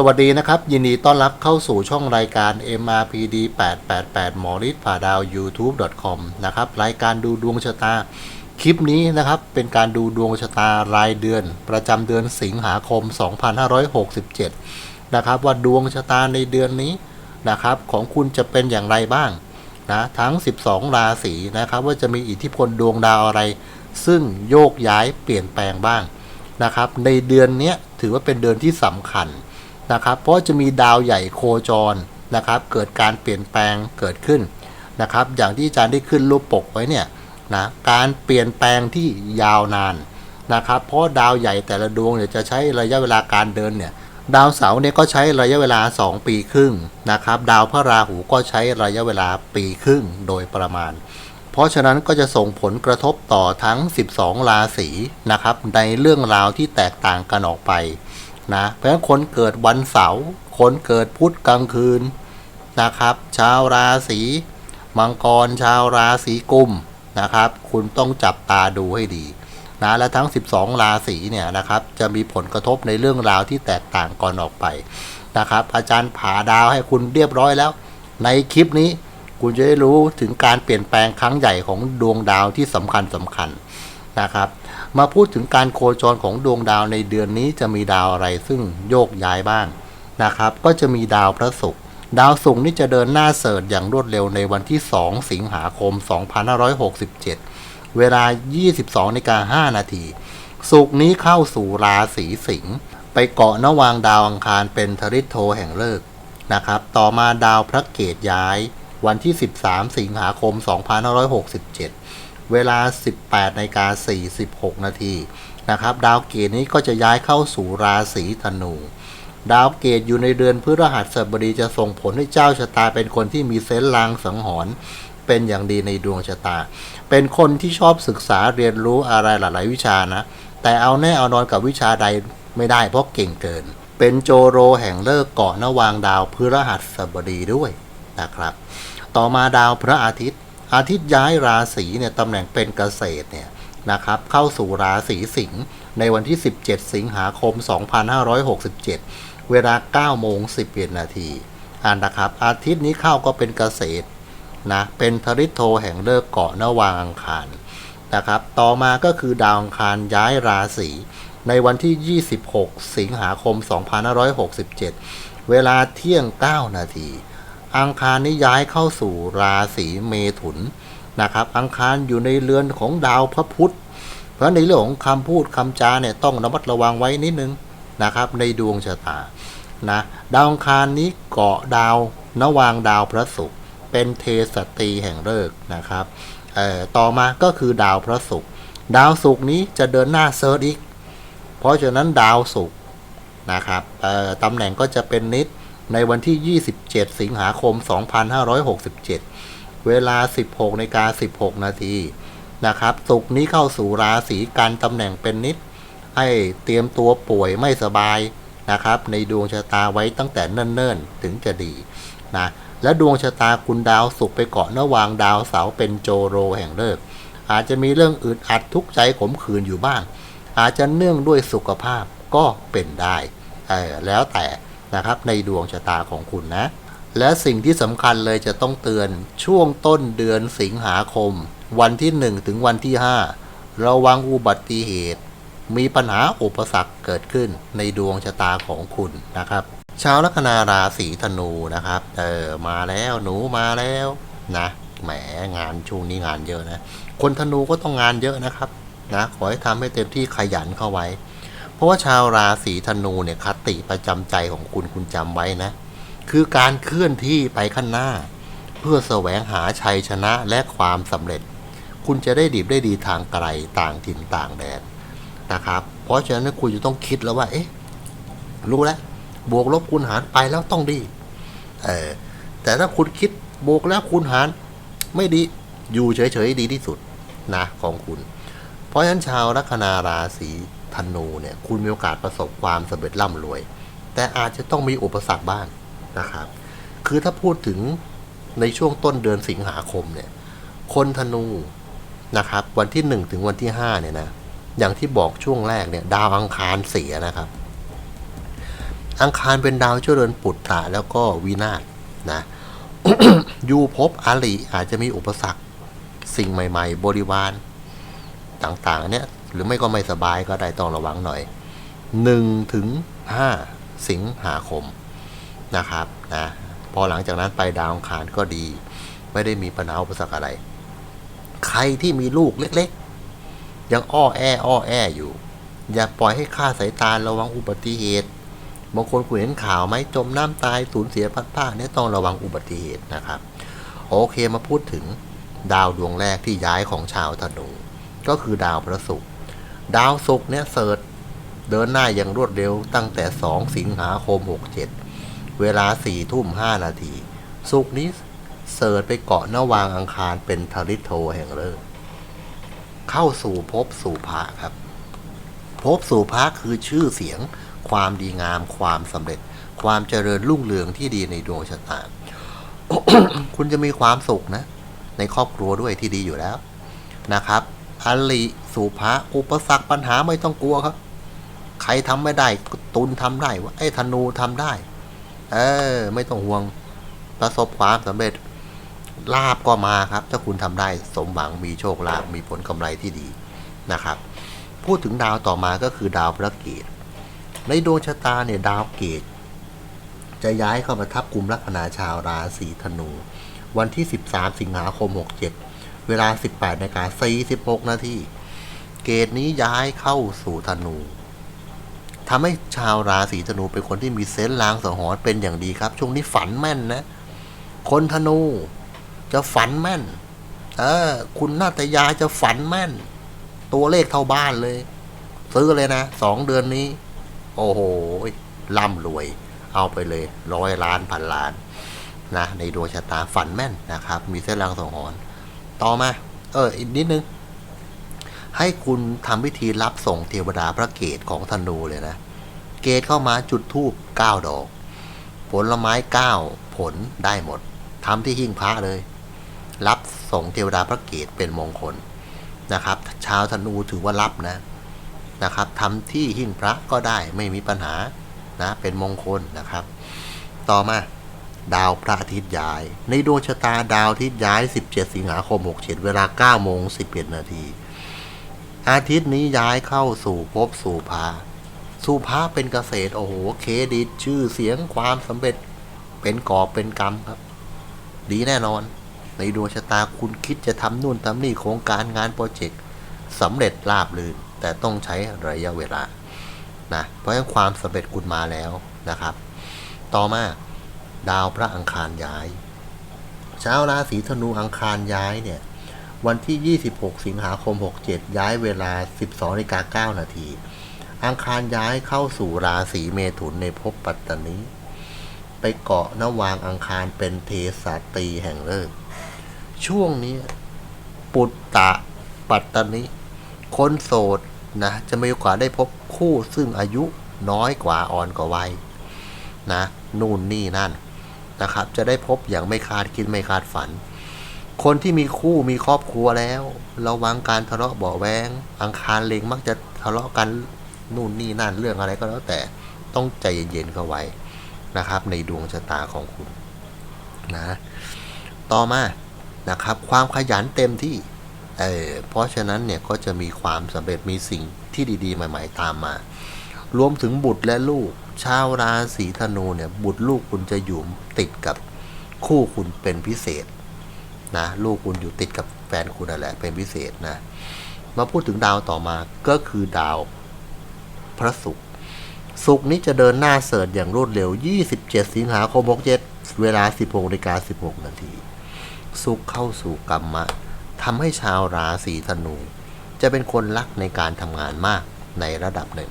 สวัสดีนะครับ ยินดีต้อนรับเข้าสู่ช่องรายการ MRPD 888หมอฤทธิ์ผ่าดาว YouTube.com นะครับ รายการดูดวงชะตา คลิปนี้นะครับ เป็นการดูดวงชะตารายเดือน ประจำเดือนสิงหาคม 2567 นะครับ ว่าดวงชะตาในเดือนนี้นะครับ ของคุณจะเป็นอย่างไรบ้างนะทั้ง 12 ราศีนะครับ ว่าจะมีอิทธิพลดวงดาวอะไร ซึ่งโยกย้ายเปลี่ยนแปลงบ้างนะครับ ในเดือนนี้ถือว่าเป็นเดือนที่สำคัญ นะครับ เพราะจะมีดาวใหญ่โคจรนะครับ เกิดการเปลี่ยนแปลงเกิดขึ้นนะครับ อย่างที่อาจารย์ได้ขึ้นรูปปกไว้เนี่ยนะการเปลี่ยนแปลงที่ยาวนานนะครับ เพราะดาวใหญ่แต่ละดวงเนี่ยจะใช้ระยะเวลาการเดินเนี่ยดาวเสาร์เนี่ยก็ใช้ระยะเวลา 2 ปีครึ่งนะครับ ดาวพระราหูก็ใช้ระยะเวลาปีครึ่งโดยประมาณ เพราะฉะนั้นก็จะส่งผลกระทบต่อทั้ง 12 ราศีนะครับในเรื่องราวที่แตกต่างกันออกไป นะเพราะฉะนั้นคนเกิดวันเสาร์คนเกิดพุธกลางคืนนะครับ ชาวราศีมังกรชาวราศีกุมนะครับ คุณต้องจับตาดูให้ดีนะและทั้ง 12 ราศีเนี่ยนะครับ จะมีผลกระทบในเรื่องราวที่แตกต่างก่อนออกไปนะครับ อาจารย์ผ่าดาวให้คุณเรียบร้อยแล้ว ในคลิปนี้คุณจะได้รู้ถึงการเปลี่ยนแปลงครั้งใหญ่ของดวงดาวที่สำคัญสำคัญนะครับ มาพูดถึงการโคจรของดวงดาวในเดือนนี้จะมีดาวอะไรซึ่งโยกย้ายบ้างนะครับ ก็จะมีดาวพระศุกร์ดาวศุกร์นี่จะเดินหน้าเสริฐอย่างรวดเร็วในวันที่ 2 สิงหาคม 2567 เวลา 22นาฬิกา5นาทีศุกร์นี้เข้าสู่ราศีสิงห์ไปเกาะนวางดาวอังคารเป็นทริโทแห่งเลิกนะครับ ต่อมาดาวพระเกตย้าย วันที่ 13 สิงหาคม 2567 เวลา 18นาฬิกา46 นาทีนะครับ ดาวเกตนี้ก็จะย้ายเข้าสู่ราศีธนู ดาวเกตอยู่ในเดือนพฤหัสบดีจะส่งผลให้เจ้าชะตาเป็นคนที่มีเซนลางสังหรณ์เป็นอย่างดีในดวงชะตา เป็นคนที่ชอบศึกษาเรียนรู้อะไรหลาย ๆ วิชานะ แต่เอาแน่เอานอนกับวิชาใดไม่ได้เพราะเก่งเกิน เป็นโจโรแห่งเลิกเกาะนวางดาวพฤหัสบดีด้วยนะครับ ต่อมาดาวพระอาทิตย์ อาทิตย์ย้ายราศีเนี่ยตำแหน่งเป็นเกษตรเนี่ยนะครับเข้าสู่ราศีสิงห์ในวันที่ 17 สิงหาคม 2567 เวลา9โมง11นาทีอ่านนะครับ อาทิตย์นี้เข้าก็เป็นเกษตรนะเป็นทริโทแห่งเลิกษ์เกาะนวางอังคารนะครับต่อมาก็คือดาวอังคารย้ายราศีในวันที่ 26 สิงหาคม 2567 เวลาเที่ยง 9 นาที อังคารนี้ย้ายเข้าสู่ราศีเมถุนนะครับ อังคารอยู่ในเรือนของดาวพระพุธ เพราะในเรื่องของคำพูดคำจาเนี่ยต้องระมัดระวังไว้นิดนึงนะครับ ในดวงชะตานะดาวอังคารนี้เกาะดาวนวางดาวพระศุกร์เป็นเทสตีแห่งฤกษ์นะครับต่อมาก็คือดาวพระศุกร์ดาวศุกร์นี้จะเดินหน้าเซิร์ชอีก เพราะฉะนั้นดาวศุกร์นะครับตำแหน่งก็จะเป็นนิด ในวันที่ 27 สิงหาคม 2567 เวลา 16ในกา16 นาทีนะครับศุกร์นี้เข้าสู่ราศีกันตำแหน่งเป็นนิด ให้เตรียมตัวป่วยไม่สบายนะครับ ในดวงชะตาไว้ตั้งแต่เนิ่นๆ ถึงจะดีนะและดวงชะตาคุณดาวศุกร์ไปเกาะนวางดาวเสาร์เป็นโจโรแห่งเลิก อาจจะมีเรื่องอึดอัดทุกข์ใจขมขื่นอยู่บ้าง อาจจะเนื่องด้วยสุขภาพก็เป็นได้เออแล้วแต่ นะครับในดวงชะตาของคุณนะ และสิ่งที่สำคัญเลยจะต้องเตือนช่วงต้นเดือนสิงหาคม วันที่ 1 ถึงวันที่ 5 ระวังอุบัติเหตุ มีปัญหาอุปสรรคเกิดขึ้นในดวงชะตาของคุณนะครับชาวลัคนาราศีธนูนะครับเออมาแล้วหนูมาแล้วนะแหมงานช่วงนี้งานเยอะนะ คนธนูก็ต้องงานเยอะนะครับนะขอให้ทำให้เต็มที่ขยันเข้าไว้ เพราะว่าชาวราศีธนูเนี่ยคติประจำใจของคุณคุณจำไว้นะ คือการเคลื่อนที่ไปข้างหน้า เพื่อแสวงหาชัยชนะและความสำเร็จ คุณจะได้ดีได้ดีทางไกลต่างถิ่นต่างแดนนะครับ เพราะฉะนั้นคุณจะต้องคิดแล้วว่า เอ๊ะ รู้แล้ว บวกลบคูณหารไปแล้วต้องดี เออ แต่ถ้าคุณคิดบวกแล้วคูณหารไม่ดี อยู่เฉยๆดีที่สุดนะของคุณ เพราะฉะนั้นชาวลัคนาราศี ธนูเนี่ยคุณมีโอกาสประสบความสำเร็จร่ำรวย แต่อาจจะต้องมีอุปสรรคบ้างนะครับ คือถ้าพูดถึงในช่วงต้นเดือนสิงหาคมเนี่ยคนธนูนะครับ วันที่หนึ่งถึงวันที่ห้าเนี่ยนะอย่างที่บอกช่วงแรกเนี่ยดาวอังคารเสียนะครับ อังคารเป็นดาวเจริญปุตตะแล้วก็วินาศนะยูภพอาลีอาจจะมีอุปสรรคสิ่งใหม่ ๆ บริวารต่างๆเนี่ย หรือไม่ก็ไม่สบายก็ได้ต้องระวังหน่อยหนึ่งถึงห้าสิงหาคมนะครับนะพอหลังจากนั้นไปดาวอังคารก็ดี ไม่ได้มีปัญหาอุปสรรคอะไร ใครที่มีลูกเล็กๆ ยังอ้อแอ้อ้อแออยู่ อย่าปล่อยให้ค่าสายตาระวังอุบัติเหตุบางคนคุณเห็นข่าวไหมจมน้ำตายสูญเสียพัดผ้าเนี่ยต้องระวังอุบัติเหตุนะครับ โอเคมาพูดถึงดาวดวงแรกที่ย้ายของชาวธนูก็คือดาวพระศุกร์ ดาวศุกร์เนี่ยเสิร์ชเดินหน้าอย่างรวดเร็วตั้งแต่ 2 สิงหาคม 67 เวลา 4 ทุ่ม 5 นาทีศุกร์นี้เสิร์ชไปเกาะนวางอังคารเป็นทริโทแห่งเลิกเข้าสู่ภพสู่ภาครับภพสู่พระคือชื่อเสียง ความดีงาม ความสำเร็จ ความเจริญรุ่งเรืองที่ดีในดวงชะตา คุณจะมีความสุขนะ ในครอบครัวด้วยที่ดีอยู่แล้วนะครับ อลิสุภะอุปสรรคปัญหาไม่ต้องกลัวครับ ใครทำไม่ได้ตุนทำได้ว่าไอ้ธนูทำได้ เออ ไม่ต้องห่วง ประสบความสำเร็จลาบก็มาครับ ถ้าคุณทำได้สมหวังมีโชคลาภมีผลกำไรที่ดีนะครับ พูดถึงดาวต่อมาก็คือดาวพระเกตในดวงชะตาเนี่ยดาวเกตจะย้ายเข้ามาทับกลุ่มลัคนาชาวราศีธนู วันที่ 13 สิงหาคม 67 เวลา 18นาฬิกา46 นาที เกตนี้ย้ายเข้าสู่ธนูทำให้ชาวราศีธนูเป็นคนที่มีเซนส์ลางสังหรณ์เป็นอย่างดีครับ ช่วงนี้ฝันแม่นนะ คนธนูจะฝันแม่น เออ คุณนาตยาจะฝันแม่น ตัวเลขเท่าบ้านเลย ซื้อเลยนะสองเดือนนี้ โอ้โหร่ำรวย เอาไปเลยร้อยล้านพันล้านนะในดวงชะตาฝันแม่นนะครับ มีเส้นรางสังหรณ์ ต่อมา เอออีกนิดนึง ให้คุณทำพิธีรับส่งเทวดาพระเกตของธนูเลยนะ เกตเข้ามาจุดทูบเก้าดอก ผลไม้เก้าผลได้หมดทำที่หิ้งพระเลย รับส่งเทวดาพระเกตเป็นมงคลนะครับ ชาวธนูถือว่ารับนะนะครับทำที่หิ้งพระก็ได้ไม่มีปัญหานะเป็นมงคลนะครับ ต่อมา ดาวพระอาทิตย์ย้าย ในดวงชะตาดาวอาทิตย์ย้าย 17 สิงหาคม 67 เวลา9โมง11 นาที อาทิตย์นี้ย้ายเข้าสู่ภพสู่ภาสู่ภาเป็นเกษตร โอ้โห เครดิตชื่อเสียงความสำเร็จเป็นกอบเป็นกรรมครับ ดีแน่นอน ในดวงชะตาคุณคิดจะทำนู่นทำนี่โครงการงานโปรเจกต์สำเร็จราบรื่น แต่ต้องใช้ระยะเวลานะเพราะฉะนั้นความสำเร็จคุณมาแล้วนะครับ ต่อมา ดาวพระอังคารย้ายชาวราศีธนูอังคารย้ายเนี่ย วันที่ 26 สิงหาคม 67 ย้ายเวลา 12นาฬิกา9นาที อังคารย้ายเข้าสู่ราศีเมถุนในภพปัตตานีไปเกาะนวางอังคารเป็นเทสาตีแห่งเลิก ช่วงนี้ปุตตะปัตตานีคนโสดนะจะมีโอกาสได้พบคู่ซึ่งอายุน้อยกว่าอ่อนกว่าวัยนะ นู่นนี่นั่น นะครับ จะได้พบอย่างไม่คาดคิดไม่คาดฝัน คนที่มีคู่มีครอบครัวแล้ว ระวังการทะเลาะเบาแวงอังคารเลงมักจะทะเลาะกันนู่นนี่นั่นเรื่องอะไรก็แล้วแต่ต้องใจเย็นๆเข้าไว้นะครับ ในดวงชะตาของคุณนะต่อมานะครับ ความขยันเต็มที่เออเพราะฉะนั้นเนี่ยก็จะมีความสำเร็จมีสิ่งที่ดี ๆ ใหม่ ๆ ตามมา รวมถึงบุตรและลูก ชาวราศีธนูเนี่ยบุตรลูกคุณจะอยู่ติดกับคู่คุณเป็นพิเศษนะลูกคุณอยู่ติดกับแฟนคุณนั่นแหละเป็นพิเศษนะมาพูดถึงดาวต่อมาก็คือดาวพระศุกร์ศุกร์นี้จะเดินหน้าเสิร์ชอย่างรวดเร็ว 27 สิงหาคม67เวลา 16นาฬิกา16 นาทีศุกร์เข้าสู่กรรมะทำให้ชาวราศีธนู จะเป็นคนรักในการทำงานมากในระดับหนึ่ง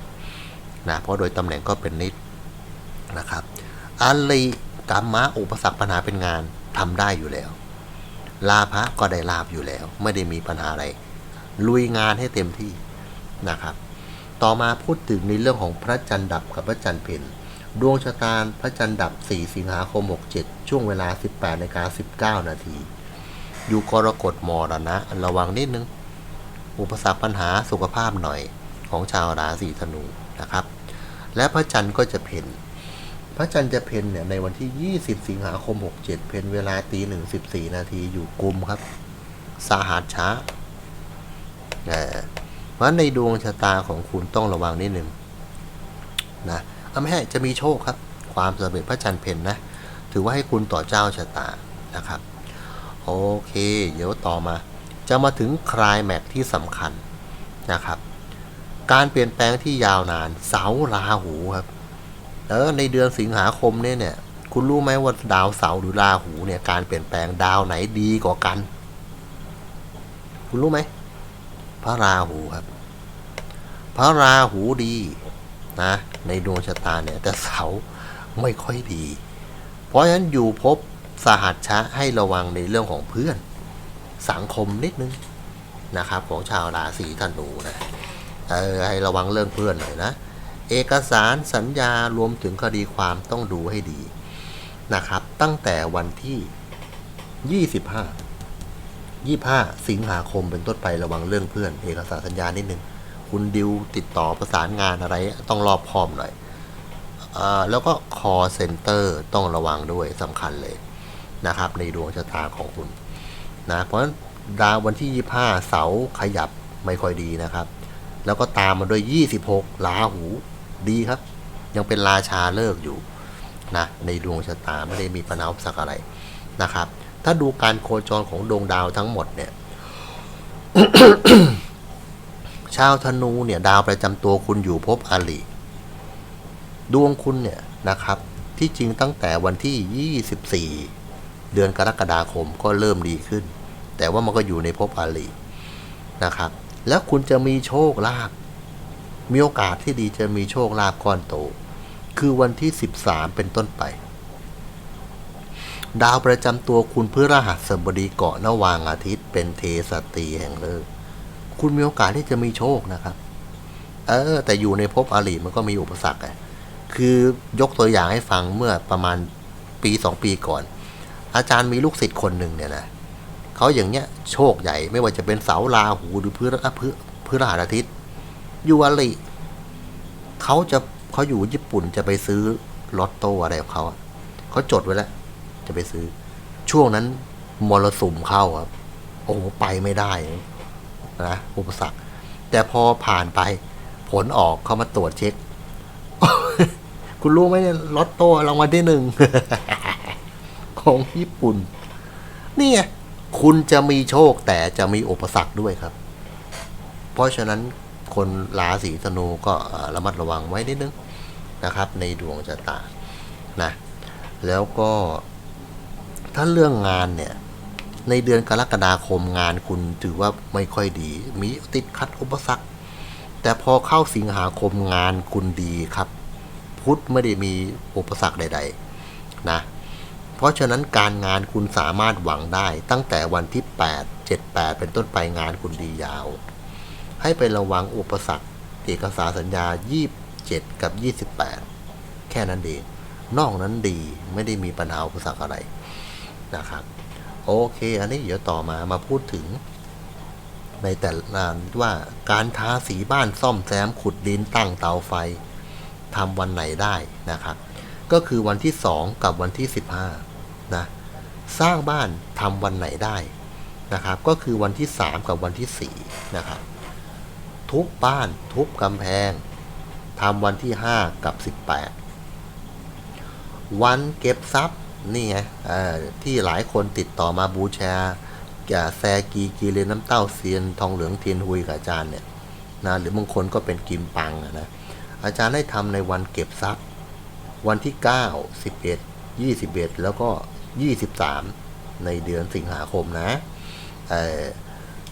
นะเพราะโดยตำแหน่งก็เป็นนิดนะครับอาลีกรรมะอุปสรรคปัญหาเป็นงานทำได้อยู่แล้ว ลาภะก็ได้ลาบอยู่แล้ว ไม่ได้มีปัญหาอะไร ลุยงานให้เต็มที่นะครับ ต่อมาพูดถึงในเรื่องของพระจันทร์ดับกับพระจันทร์เพ็ญดวงชะตาพระจันทร์ดับ 4 สิงหาคม 67 ช่วงเวลา 18นาฬิกา19 นาที อยู่กรกฎมรณะ ระวังนิดนึง อุปสรรคปัญหาสุขภาพหน่อยของชาวราศีธนูนะครับ และพระจันทร์ก็จะเพ่นพระจันทร์จะเพ่นเนี่ยในวันที่ 20 สิงหาคม 67 เพ่นเวลาตีหนึ่งสิบสี่นาทีอยู่กลุ่มครับ สาหัสช้าเอ่อเพราะในดวงชะตาของคุณต้องระวังนิดหนึ่งนะเอาไม่ให้จะมีโชคครับ ความสำเร็จพระจันทร์เพ่นนะ ถือว่าให้คุณต่อเจ้าชะตานะครับ โอเค เดี๋ยวต่อมา จะมาถึงคลายแม็กที่สำคัญนะครับ การเปลี่ยนแปลงที่ยาวนาน เสาราหูครับเออในเดือนสิงหาคมเนี่ยเนี่ย คุณรู้ไหมว่าดาวเสาหรือราหูเนี่ย การเปลี่ยนแปลงดาวไหนดีกว่ากัน คุณรู้ไหมพระราหูครับ พระราหูดีนะ ในดวงชะตาเนี่ย แต่เสาไม่ค่อยดี เพราะฉะนั้นอยู่พบสหัสชะให้ระวังในเรื่องของเพื่อน สังคมนิดนึงนะครับ ของชาวราศีธนูนะ เออให้ระวังเรื่องเพื่อนหน่อยนะ เอกสารสัญญารวมถึงคดีความต้องดูให้ดีนะครับ ตั้งแต่วันที่ 25 25 สิงหาคมเป็นต้นไประวังเรื่องเพื่อน เอกสารสัญญานิดนึง คุณดิวติดต่อประสานงานอะไรต้องรอบพร้อมหน่อยอแล้วก็ call center ต้องระวังด้วยสำคัญเลยนะครับ ในดวงชะตาของคุณนะเพราะฉะนั้นดาววันที่ 25 เสาขยับไม่ค่อยดีนะครับ แล้วก็ตามมาด้วย 26ลาหูดีครับ ยังเป็นราชาเลิกอยู่นะในดวงชะตาไม่ได้มีปัญหาสรรคอะไรนะครับ ถ้าดูการโคจรของดวงดาวทั้งหมดเนี่ยชาวธนูเนี่ยดาวประจำตัวคุณอยู่ภพอริดวงคุณเนี่ยนะครับ ที่จริงตั้งแต่วันที่ 24 เดือนกรกฎาคมก็เริ่มดีขึ้น แต่ว่ามันก็อยู่ในภพอรินะครับ แล้วคุณจะมีโชคลาภมีโอกาสที่ดีจะมีโชคลาภก้อนโต คือวันที่ 13 เป็นต้นไป ดาวประจำตัวคุณพฤหัสบดีเกาะนวางอาทิตย์ เป็นเทสตีแห่งเลิกคุณมีโอกาสที่จะมีโชคนะครับ เออ แต่อยู่ในภพอาลีมันก็มีอุปสรรคไงคือยกตัวอย่างให้ฟังเมื่อประมาณปีสองปีก่อน อาจารย์มีลูกศิษย์คนหนึ่งเนี่ยนะเขาอย่างเงี้ยโชคใหญ่ไม่ว่าจะเป็นเสาราหูหรือพฤหัสพฤพฤหัสอาทิตย์อยู่อลิเขาจะเขาอยู่ญี่ปุ่นจะไปซื้อลอตโต้อะไรของเขาเขาจดไว้แล้ว จะไปซื้อ ช่วงนั้นมรสุมเข้าครับโอ้ไปไม่ได้นะอุปสรรคแต่พอผ่านไป ผลออกเขามาตรวจเช็ค คุณรู้ไหมเนี่ยลอตโต้รางวัลที่หนึ่งของญี่ปุ่น นี่ไง คุณจะมีโชคแต่จะมีอุปสรรคด้วยครับ เพราะฉะนั้นคนราศีธนูก็ระมัดระวังไว้นิดนึงนะครับ ในดวงชะตานะแล้วก็ถ้าเรื่องงานเนี่ย ในเดือนกรกฎาคมงานคุณถือว่าไม่ค่อยดี มีติดขัดอุปสรรค แต่พอเข้าสิงหาคมงานคุณดีครับ พุธไม่ได้มีอุปสรรคใด ๆ นะ เพราะฉะนั้นการงานคุณสามารถหวังได้ตั้งแต่วันที่ 8 7 8 เป็นต้นไปงานคุณดียาว ให้ไประวังอุปสรรคเอกสารสัญญา 27 กับ 28 แค่นั้นเองนอกนั้นดีไม่ได้มีปัญหาอุปสรรคอะไรนะครับ โอเค อันนี้เดี๋ยวต่อมามาพูดถึง ในแต่ละว่าการทาสีบ้านซ่อมแซมขุดดินตั้งเตาไฟทำวันไหนได้นะครับ ก็คือวันที่ 2 กับวันที่ 15 นะสร้างบ้านทำวันไหนได้นะครับ ก็คือวันที่ 3 กับวันที่4นะครับทุบบ้านทุบกำแพงทำวันที่ 5 กับ 18 วันเก็บทรัพย์นี่ไงที่หลายคนติดต่อมาบูชาแก่แซกีกีเรนน้ำเต้าเซียนทองเหลืองเทียนหุยกับอาจารย์เนี่ยนะหรือบางคนก็เป็นกิมปังนะอาจารย์ได้ทำในวันเก็บทรัพย์ วันที่ 9 11 21 แล้วก็ 23 ในเดือนสิงหาคมนะ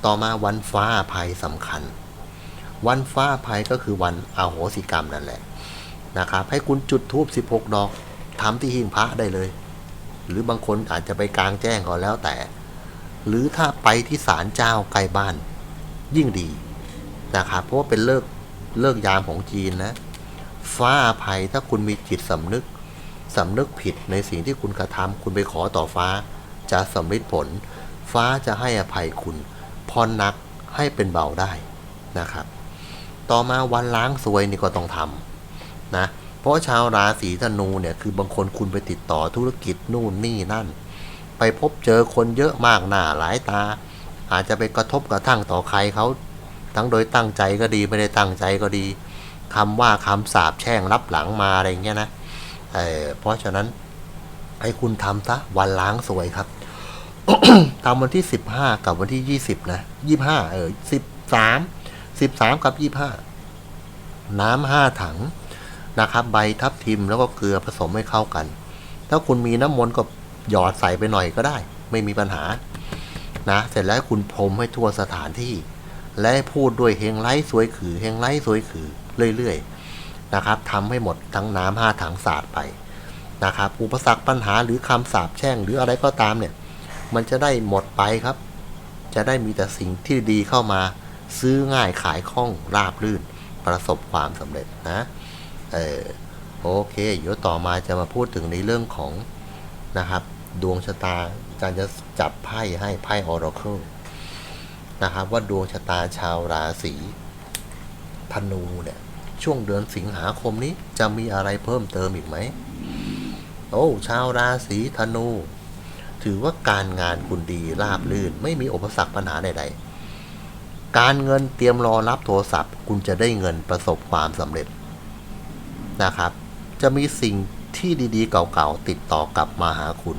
ต่อมาวันฟ้าภัยสำคัญ วันฟ้าภัยก็คือวันอาโหสิกรรมนั่นแหละนะครับให้คุณจุดทูบ16 ดอกทำที่หิ้งพระได้เลย หรือบางคนอาจจะไปกลางแจ้งก็แล้วแต่ หรือถ้าไปที่ศาลเจ้าใกล้บ้านยิ่งดีนะครับเพราะว่าเป็นเลิกเลิกยามของจีนนะฟ้าภัยถ้าคุณมีจิตสำนึก สำนึกผิดในสิ่งที่คุณกระทำคุณไปขอต่อฟ้า จะสำลิดผล ฟ้าจะให้อภัยคุณพรหนักให้เป็นเบาได้นะครับ ต่อมาวันล้างซวยนี่ก็ต้องทำนะเพราะชาวราศีธนูเนี่ยคือบางคนคุณไปติดต่อธุรกิจนู่นนี่นั่น ไปพบเจอคนเยอะมากหน้าหลายตา อาจจะไปกระทบกระทั่งต่อใครเขาทั้งโดยตั้งใจก็ดีไม่ได้ตั้งใจก็ดีคำว่าคำสาปแช่งรับหลังมาอะไรเงี้ยนะ เเพราะฉะนั้นให้คุณทำซะวันล้างสวยครับทำวันที่สิบห้ากับวันที่ยี่สิบนะยี่ห้าเออสิบสามสิบสามกับยี่ห้าน้ำห้าถังนะครับ ใบทับทิมแล้วก็เกลือผสมให้เข้ากัน ถ้าคุณมีน้ำมนต์ก็หยอดใส่ไปหน่อยก็ได้ ไม่มีปัญหานะเสร็จแล้วคุณพรมให้ทั่วสถานที่ และพูดด้วยเฮงไล้สวยขือเฮงไล้สวยขือเรื่อยๆ นะครับทำให้หมดทั้งน้ำห้าถังสาดไปนะครับ อุปสรรคปัญหาหรือคำสาปแช่งหรืออะไรก็ตามเนี่ย มันจะได้หมดไปครับ จะได้มีแต่สิ่งที่ดีเข้ามา ซื้อง่ายขายคล่องราบรื่น ประสบความสำเร็จนะเออโอเคเดี๋ยวต่อมาจะมาพูดถึงในเรื่องของนะครับ ดวงชะตาอาจารย์จะจับไพ่ให้ไพ่ออราเคิลนะครับ ว่าดวงชะตาชาวราศีธนูเนี่ย ช่วงเดือนสิงหาคมนี้จะมีอะไรเพิ่มเติมอีกไหม โอ้ ชาวราศีธนู ถือว่าการงานคุณดีราบรื่น ไม่มีอุปสรรคปัญหาใดๆ การเงินเตรียมรอรับโทรศัพท์ คุณจะได้เงินประสบความสำเร็จนะครับ จะมีสิ่งที่ดีๆ เก่าๆ ติดต่อกลับมาหาคุณ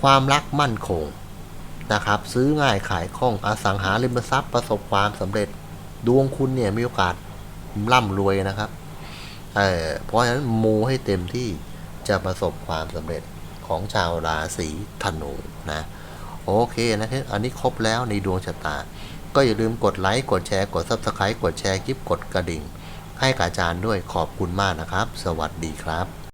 ความรักมั่นคงนะครับ ซื้อง่ายขายคล่องอสังหาริมทรัพย์ประสบความสำเร็จ ดวงคุณเนี่ยมีโอกาสร่ำรวยนะครับเออเพราะฉะนั้นมูให้เต็มที่จะประสบความสำเร็จของชาวราศีธนูนะโอเคนะครับอันนี้ครบแล้วในดวงชะตา ก็อย่าลืมกดไลค์กดแชร์กด Subscribe กดแชร์คลิปกดกระดิ่ง ให้กับอาจารย์ด้วยขอบคุณมากนะครับ สวัสดีครับ